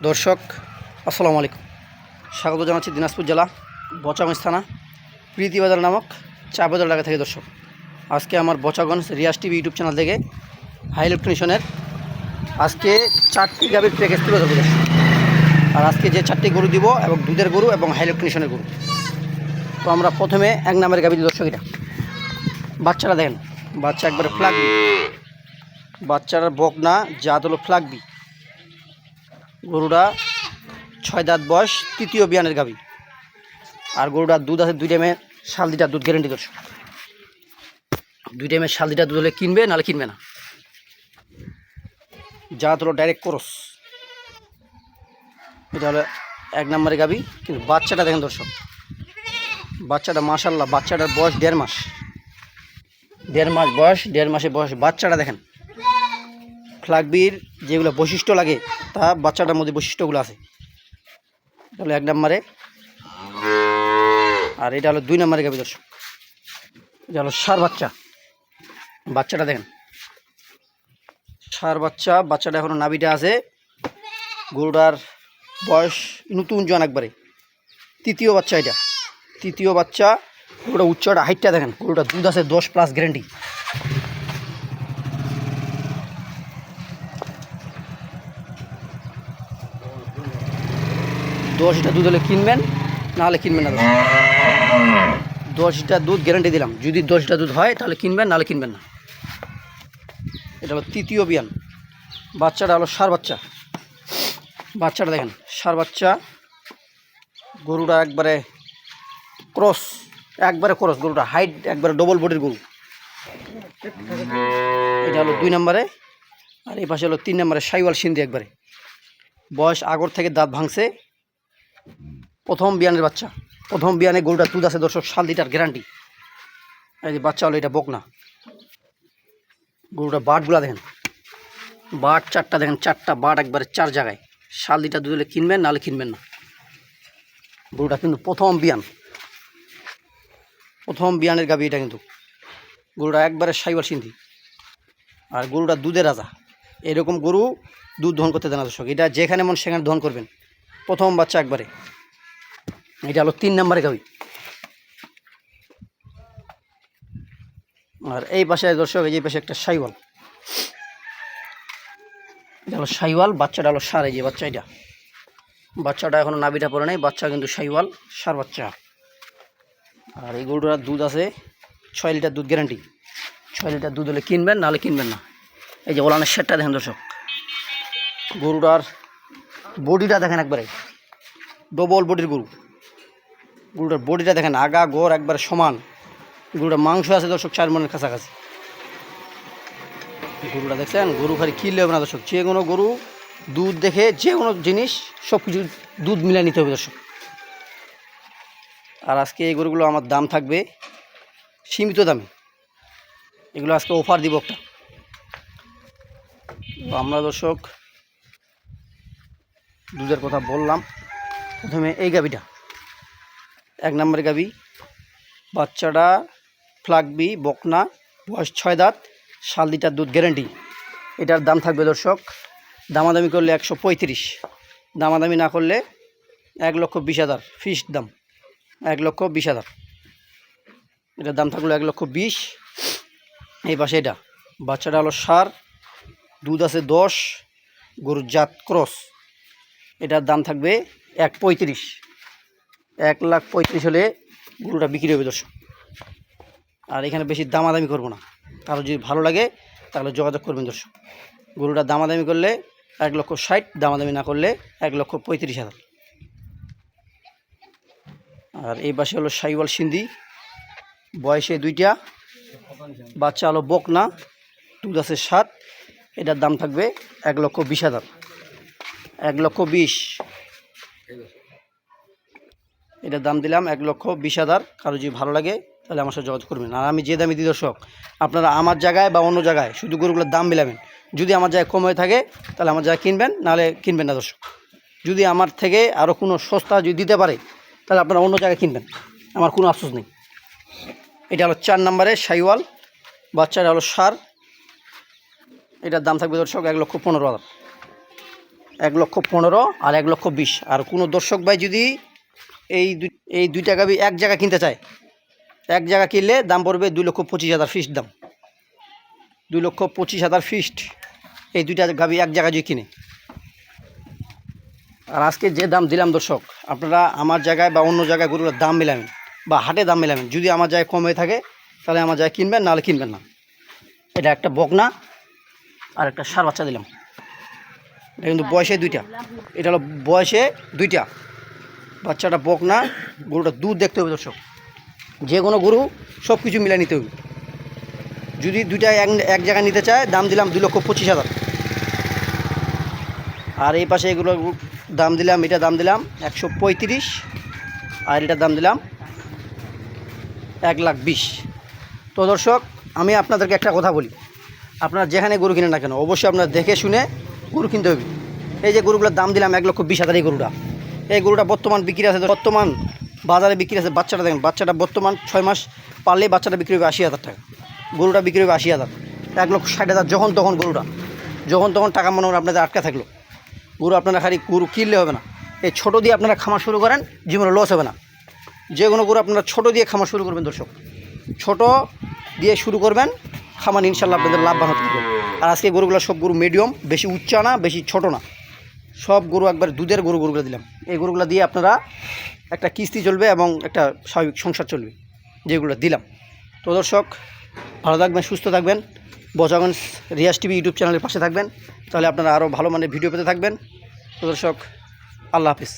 দর্শক, আসসালামু আলাইকুম। স্বাগত জানাচ্ছি দিনাজপুর জেলা, বচাগঞ্জ থানা, প্রীতিবাজার নামক চা বাজার এলাকা থেকে দর্শক। আজকে আমার Bochaganj Riaz TV YouTube channel থেকে হাই ইলেকট্রনিশনের আজকে চারটি গাভীর প্যাকেজ তুলে ধরবো আর আজকে যে চারটি গরু দিব এবং দুধের গরু এবং হাই ইলেকট্রনিশনের গরু। তো আমরা প্রথমে এক নামের গাভী দর্শক এটা। বাচ্চারা দেখেন, বাচ্চা একবারে ফ্লাগবি বাচ্চাটার বকনা জাত হলো ফ্লাগবি গরুটা ছয় দাঁত বয়স, তৃতীয় বিয়ানের গাবি আর গরুটার দুধ আছে দুই টাইমে শাল লিটার দুধ গ্যারেন্টি দর্শক দুই টাইমে শাল লিটার দুধ হলে কিনবে, নাহলে কিনবে না। যা হলো ডাইরেক্ট ক্রস এটা হলো এক নম্বরের গাবি কিন্তু বাচ্চাটা দেখেন দর্শক। বাচ্চাটা মাসাল্লাহ বাচ্চাটার বয়স দেড় মাস। দেড় মাস বয়স, দেড় মাসে বয়স। বাচ্চাটা দেখেন। ফ্লাগবির যেগুলো বৈশিষ্ট্য লাগে তা বাচ্চাটার মধ্যে বৈশিষ্ট্যগুলো আছে। এটা হলো এক নম্বরে। আর এটা হলো দুই নম্বরে গাবি দর্শক। এটা হলো সার বাচ্চা। বাচ্চাটা দেখেন। সার বাচ্চা, বাচ্চাটা এখনও নাবিটা আছে। গরুটার বয়স নতুন জন একবারে। তৃতীয় বাচ্চা এটা। তৃতীয় বাচ্চা, গরুটা উচ্চটা, হাইটটা দেখেন। গরুটা দুধ আছে দশ প্লাস গ্যারেন্টি দশ লিটার দুধ হলে কিনবেন, নাহলে কিনবেন না। দশ। লিটার দুধ গ্যারান্টি দিলাম। যদি দশ লিটার দুধ হয়, তাহলে কিনবেন, নাহলে কিনবেন না। এটা হলো তৃতীয় বিয়ান বাচ্চাটা হলো সার বাচ্চা। বাচ্চাটা দেখেন, সার বাচ্চা। গরুটা একবারে ক্রস একবারে ক্রস গরুটা, হাইট একবারে ডবল বডির গরু। এটা হলো দুই নম্বরে, আর এই পাশে হলো তিন নম্বরে, সাইওয়াল সিন্ধি একবারে। বয়স আগর থেকে দাঁত ভাঙছে। প্রথম বিয়ানের বাচ্চা। প্রথম বিয়ানে গরুটা দুধ আছে, দর্শক সাল লিটার গ্যারান্টি এই যে বাচ্চা হলো, এটা বকনা। গরুটা বাটগুলা দেখেন। বাট চারটা দেখেন, চারটা বাট একবারে চার জায়গায়। সাল লিটার দুধ হলে কিনবেন, নাহলে কিনবেন না। গরুটা কিন্তু প্রথম বিয়ান। প্রথম বিয়ানের গাবি এটা কিন্তু। গরুটা একবারে সাইবার সিন্ধি। আর গরুটা দুধের রাজা। এরকম গরু দুধ দহন করতে দেন দর্শক। এটা যেখানে মন সেখানে দহন করবেন। প্রথম বাচ্চা একবারে। এটা হলো তিন নম্বরে গাবি আর এই পাশে দর্শক, এই পাশে একটা সাইওয়াল। এটা হলো সাইওয়াল, বাচ্চাটা হলো সার, এই যে বাচ্চা এটা। বাচ্চাটা এখনও নাবিটা পড়ে নাই, বাচ্চা কিন্তু সাইওয়াল, সার বাচ্চা। আর এই গরুটার দুধ আছে ছয় লিটার দুধ গ্যারান্টি ছয় লিটার দুধ হলে কিনবেন নাহলে কিনবেন না। এই যে ওলানের শেটটা দেখেন দর্শক। গরুটার বডিটা দেখেন একবারে। ডবল বডির গরু। গরুটার বডিটা দেখেন আগা গোর একবারে সমান। গরুটা মাংস আছে দর্শক, চার মনের কাছাকাছি। গরুটা দেখছেন? গরু খালি কিনলে হবে না দর্শক। যে কোনো গরু, দুধ দেখে যে কোনো জিনিস সব কিছু দুধ মিলিয়ে নিতে হবে দর্শক। আর আজকে এই গরুগুলো আমার দাম থাকবে সীমিত দামে। এগুলো আজকে অফার দিব একটা। আমরা দর্শক দুধের কথা বললাম। প্রথমে এই গাবিটা এক নম্বর গাবি বাচ্চাটা ফ্লাগবি বকনা। বয়স ছয় দাঁত। সাল লিটার দুধ গ্যারেন্টি। এটার দাম থাকবে দর্শক, দামাদামি করলে একশো পঁয়ত্রিশ। দামাদামি না করলে এক লক্ষ বিশ হাজার। ফিস দাম। এক লক্ষ বিশ হাজার। এটার দাম থাকল এক লক্ষ বিশ। এই পাশে এটা। বাচ্চাটা হলো সার। দুধ আছে দশ। গরুর জাত ক্রস। এটার দাম থাকবে এক পঁয়ত্রিশ। এক লাখ পঁয়ত্রিশ হলে গরুটা বিক্রি হবে দর্শক। আর এখানে বেশি দামাদামি করব না। কারও যদি ভালো লাগে তাহলে যোগাযোগ করবেন দর্শক। গরুটা দামাদামি করলে এক লক্ষ ষাট, দামাদামি না করলে এক লক্ষ পঁয়ত্রিশ হাজার। আর এই পাশে হলো সাইওয়াল সিন্ধি। বয়সে দুইটা, বাচ্চা হলো বকনা, দুধ আছে সাত, এটার দাম থাকবে এক লক্ষ বিশ হাজার। এক লক্ষ বিশ। এটার দাম দিলাম এক লক্ষ বিশ হাজার। কারও যদি ভালো লাগে, তাহলে আমার সাথে যোগাযোগ করবেন। আর আমি যে দামি দিই দর্শক, আপনারা আমার জায়গায় বা অন্য জায়গায় শুধু গরুগুলোর দাম মিলাবেন যদি আমার জায়গায় কম হয়ে থাকে, তাহলে আমার জায়গায় কিনবেন, নাহলে কিনবেন না দর্শক। যদি আমার থেকে আরও কোনো সস্তা যদি দিতে পারে, তাহলে আপনারা অন্য জায়গায় কিনবেন। আমার কোনো আফসোস নেই। এটা হলো চার নম্বরে সাইওয়াল, বাচ্চাটা হলো সার। এটার দাম থাকবে দর্শক এক লক্ষ পনেরো হাজার। এক লক্ষ পনেরো আর এক লক্ষ বিশ। আর কোনো দর্শক ভাই যদি এই এই দুইটা গাবি এক জায়গা কিনতে চায়, এক জায়গা কিনলে দাম পড়বে দুই লক্ষ পঁচিশ হাজার ফিক্সড দাম। দুই লক্ষ পঁচিশ হাজার ফিস্ট এই দুইটা গাবি এক জায়গায় যদি কিনে। আর আজকে যে দাম দিলাম দর্শক, আপনারা আমার জায়গায় বা অন্য জায়গায় গরুগুলোর দাম মিলাবেন বা হাটে দাম মিলাবেন। যদি আমার জায়গায় কম হয়ে থাকে, তাহলে আমার জায়গায় কিনবেন, নাহলে কিনবেন না। এটা একটা বকনা আর একটা সার বাচ্চা দিলাম। এটা কিন্তু বয়সে দুইটা। এটা হলো বয়সে দুইটা। বাচ্চাটা বক না, গরুটা দুধ দেখতে হবে দর্শক। যে কোনো গরু সব কিছু মিলে নিতে হবে। যদি দুইটা এক এক জায়গায় নিতে চায়, দাম দিলাম দুই লক্ষ পঁচিশ হাজার। আর এই পাশে এগুলো দাম দিলাম, এটা দাম দিলাম একশো পঁয়ত্রিশ। আর এটার দাম দিলাম এক লাখ বিশ। তো দর্শক, আমি আপনাদেরকে একটা কথা বলি। আপনারা যেখানে গরু কিনে না কেন, অবশ্যই আপনারা দেখে শুনে গরু কিনতে হবে এই যে গরুগুলোর দাম দিলাম এক লক্ষ বিশ হাজার এই গরুটা। এই গরুটা বর্তমান বিক্রি আছে, বর্তমান বাজারে বিক্রি আছে, বাচ্চাটা দেখেন, বাচ্চাটা বর্তমান ছয় মাস পারলেই বাচ্চাটা বিক্রি হবে আশি হাজার টাকা। গরুটা বিক্রি হবে আশি হাজার। এক লক্ষ ষাট হাজার যখন তখন গরুটা। যখন তখন টাকা মনে হয় আপনাদের আটকা থাকল। গরু আপনারা খালি গরু কিনলে হবে না। এই ছোটো দিয়ে আপনারা খামার শুরু করেন, জীবনে লস হবে না। যে কোনো গরু আপনারা ছোটো দিয়ে খামার শুরু করবেন দর্শক। ছোট দিয়ে শুরু করবেন, খামার ইনশাল্লাহ আপনাদের লাভবান হতে আর আজকে গরুগুলো সব গরু মিডিয়াম বেশি উচ্চা না, বেশি ছোট না। সব গরু একবার দুধের গরু, গরুগুলো দিলাম। এই গরুগুলো দিয়ে আপনারা একটা কিস্তি চলবে এবং একটা স্বাভাবিক সংসার চলবে, যেগুলো দিলাম। তো দর্শক, ভালো থাকবেন, সুস্থ থাকবেন। বজাগঞ্জ রিয়াজ টিভি ইউটিউব চ্যানেলের পাশে থাকবেন। তাহলে আপনারা আরও ভালো মানের ভিডিও পেতে থাকবেন। তো দর্শক, আল্লাহ হাফিজ।